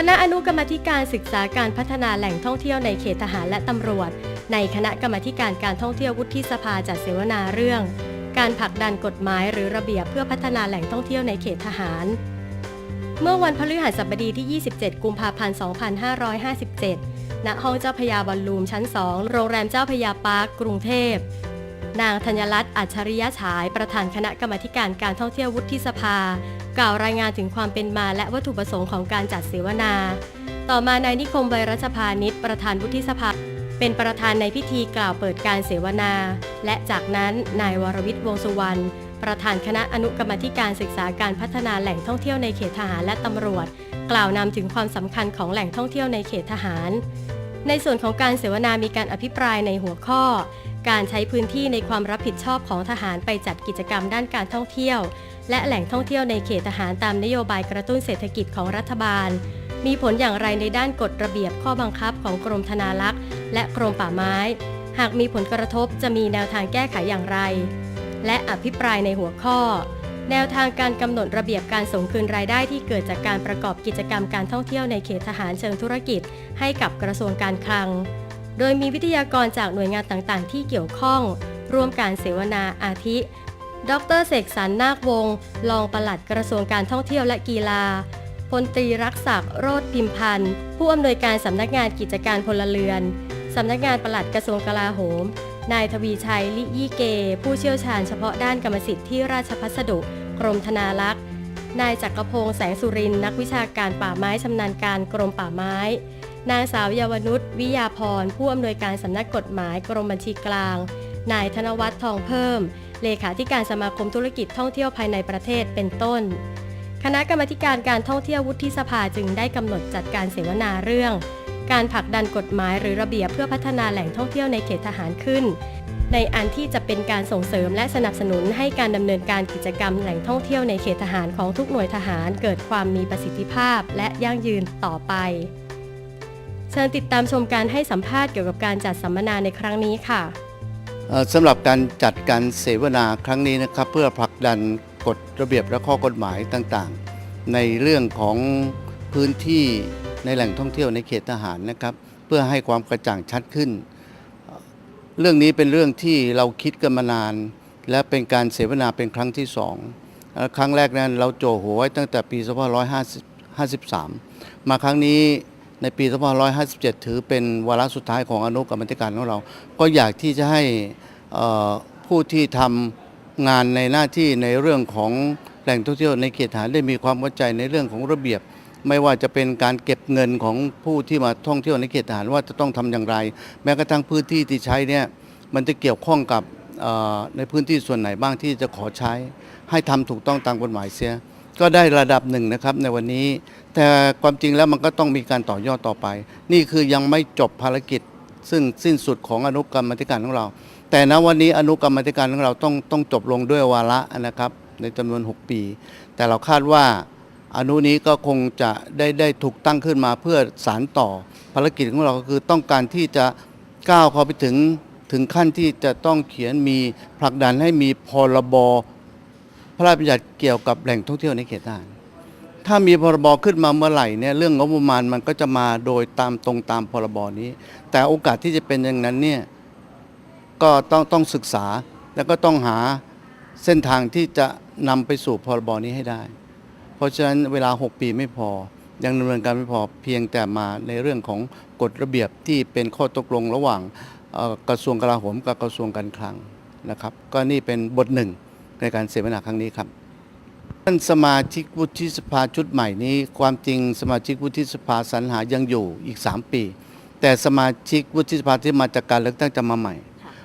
คณะอนุกรรมธิการศึกษาการพัฒนาแหล่งท่องเที่ยวในเขตทหารและตำรวจ ในคณะกรรมธิการการท่องเที่ยววุฒิสภาจัดเสวนาเรื่อง การผลักดันกฎหมายหรือระเบียบเพื่อพัฒนาแหล่งท่องเที่ยวในเขตทหาร เมื่อวันพฤหัสบดีที่ 27 กุมภาพันธ์ 2557 ณ ห้องเจ้าพยาบอลลูมชั้น 2 โรงแรมเจ้าพยาปาร์คกรุงเทพ นางธัญรัตน์อัจฉริยะฉาย ประธานคณะกรรมธิการการท่องเที่ยววุฒิสภา กล่าวรายงานถึงความเป็นมาและวัตถุประสงค์ของการจัดเสวนา ต่อมานายนิคมไวรัชพานิชประธานวุฒิสภาเป็นประธานในพิธีกล่าวเปิดการเสวนา และจากนั้นนายวรวิทย์วงสุวรรณประธานคณะอนุกรรมธิการศึกษาการพัฒนาแหล่งท่องเที่ยวในเขตทหารและตำรวจ กล่าวนำถึงความสำคัญของแหล่งท่องเที่ยวในเขตทหาร ในส่วนของการเสวนามีการอภิปรายในหัวข้อ การใช้พื้นที่ในความรับผิดชอบของทหารไปจัดกิจกรรมด้านการท่องเที่ยว และแหล่งท่องเที่ยวในเขตทหารตามนโยบายกระตุ้นเศรษฐกิจของรัฐบาล มีผลอย่างไรในด้านกฎระเบียบข้อบังคับของกรมธนารักษ์ และกรมป่าไม้ หากมีผลกระทบจะมีแนวทางแก้ไขอย่างไร และอภิปรายในหัวข้อ แนวทางการกำหนดระเบียบการส่งคืนรายได้ที่เกิดจากการประกอบกิจกรรมการท่องเที่ยวในเขตทหารเชิงธุรกิจ ให้กับกระทรวงการคลัง โดยมีวิทยากรจากหน่วยงานต่างๆ ที่เกี่ยวข้อง ร่วมการเสวนาอาทิ ดรเสกสรรนาควงศ์รองปลัดกระทรวงการท่องเที่ยวและกีฬา พลตรีรักษักโรธพิมพันธ์ ผู้อำนวยการสำนักงานกิจการพลเรือน สำนักงานปลัดกระทรวงกลาโหม นายทวีชัยลิยี่เก ผู้เชี่ยวชาญเฉพาะด้านกรรมสิทธิ์ที่ราชพัสดุ กรมธนารักษ์ นายจักรพงษ์แสงสุรินนักวิชาการป่าไม้ชำนาญการกรมป่าไม้ นางสาวเยาวนุชวิยาพรผู้อำนวยการสำนักกฎหมายกรมบัญชีกลาง นายธนวัฒน์ทองเพิ่ม เลขาธิการสมาคมธุรกิจท่องเที่ยวภายในประเทศเป็นต้น คณะกรรมการการท่องเที่ยววุฒิสภาจึงได้กำหนดจัดการเสวนาเรื่อง การผลักดันกฎหมายหรือระเบียบเพื่อพัฒนาแหล่งท่องเที่ยวในเขตทหารขึ้น ในอันที่จะเป็นการส่งเสริมและสนับสนุนให้การดำเนินการกิจกรรมแหล่งท่องเที่ยวในเขตทหารของทุกหน่วยทหาร เกิดความมีประสิทธิภาพและยั่งยืนต่อไปเชิญติดตามชมการให้สัมภาษณ์เกี่ยวกับการจัดสัมมนาในครั้งนี้ค่ะ สำหรับการจัดการเสวนาครั้งนี้นะครับ เพื่อผลักดันกฎระเบียบและข้อกฎหมายต่างๆ ในเรื่องของพื้นที่ในแหล่งท่องเที่ยวในเขตทหารนะครับ เพื่อให้ความกระจ่างชัดขึ้น เรื่องนี้เป็นเรื่องที่เราคิดกันมานาน และเป็นการเสวนาเป็นครั้งที่สองครั้งแรกนั้นเราโจหัวไว้ตั้งแต่ปี 2553 มาครั้งนี้ ในปี 2557 ถือเป็นวาระสุดท้ายของอนุกรรมธิการของเรา ก็อยากที่จะให้ผู้ที่ทำงานในหน้าที่ในเรื่องของแหล่งท่องเที่ยวในเขตฐานได้มีความเข้าใจในเรื่องของระเบียบ ไม่ว่าจะเป็นการเก็บเงินของผู้ที่มาท่องเที่ยวในเขตฐานว่าจะต้องทำอย่างไร แม้กระทั่งพื้นที่ที่ใช้เนี่ยมันจะเกี่ยวข้องกับในพื้นที่ส่วนไหนบ้างที่จะขอใช้ ให้ทำถูกต้องตามกฎหมายเสีย ก็ได้ระดับหนึ่งนะครับในวันนี้ แต่ความจริงแล้วมันก็ต้องมีการต่อยอดต่อไป นี่คือยังไม่จบภารกิจ ซึ่งสิ้นสุดของอนุกรรมธิการของเรา แต่ณวันนี้อนุกรรมธิการของเราต้องต้องจบลงด้วยวาระนะครับ ในจำนวน 6 ปี แต่เราคาดว่าอนุนี้ก็คงจะได้ได้ถูกตั้งขึ้นมาเพื่อสารต่อภารกิจของเราก็คือต้องการที่จะก้าวเข้าไปถึงถึงขั้นที่จะต้องเขียนมีผลักดันให้มีพรบ พระราชบัญญัติเกี่ยวกับแหล่งท่องเที่ยวในเขตทหารถ้ามีพรบขึ้นมาเมื่อไหร่เนี่ยเรื่องงบประมาณมันก็จะมาโดยตามตรงตามพรบนี้ แต่โอกาสที่จะเป็นอย่างนั้นเนี่ยก็ต้องต้องศึกษาแล้วก็ต้องหาเส้นทางที่จะนำไปสู่พรบนี้ให้ได้ เพราะฉะนั้นเวลา 6 ปีไม่พอ ยังดำเนินการไม่พอเพียงแต่มาในเรื่องของกฎระเบียบที่เป็นข้อตกลงระหว่างกระทรวงกลาโหมกับกระทรวงการคลังนะครับ ก็นี่เป็นบทหนึ่ง ในการเสวนาครั้งนี้ครับท่านสมาชิกวุฒิสภาชุดใหม่นี้ ความจริงสมาชิกวุฒิสภาสรรหายังอยู่อีก 3 ปี แต่สมาชิกวุฒิสภาที่มาจากการเลือกตั้งจะมาใหม่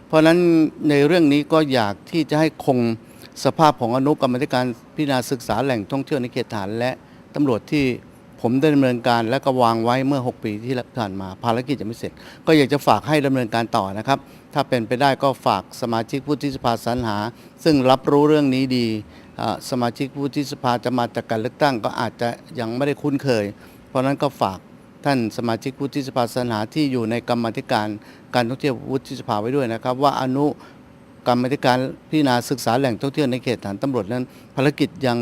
เพราะฉะนั้นในเรื่องนี้ก็อยากที่จะให้คงสภาพของอนุกรรมาธิการพิจารณาศึกษาแหล่งท่องเที่ยวในเขตฐานและตำรวจที่ ผมได้ดำเนินการและก็วางไว้เมื่อ 6 ปีที่ผ่านมาภารกิจจะไม่เสร็จ ก็อยากจะฝากให้ดำเนินการต่อนะครับ ถ้าเป็นไปได้ก็ฝากสมาชิกวุฒิสภาสรรหา ซึ่งรับรู้เรื่องนี้ดีสมาชิกวุฒิสภาจะมาจากการเลือกตั้ง ก็อาจจะยังไม่ได้คุ้นเคย เพราะฉะนั้นก็ฝากท่านสมาชิกวุฒิสภาสรรหาที่อยู่ในกรรมธิการการท่องเที่ยววุฒิสภาไว้ด้วยนะครับ ว่าอนุกรรมธิการพิจารณาศึกษาแหล่งท่องเที่ยวในเขตฐานตำรวจนั้น ภารกิจยัง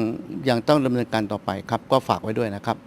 ยังต้องดำเนินการต่อไปครับ ก็ฝากไว้ด้วยนะครับ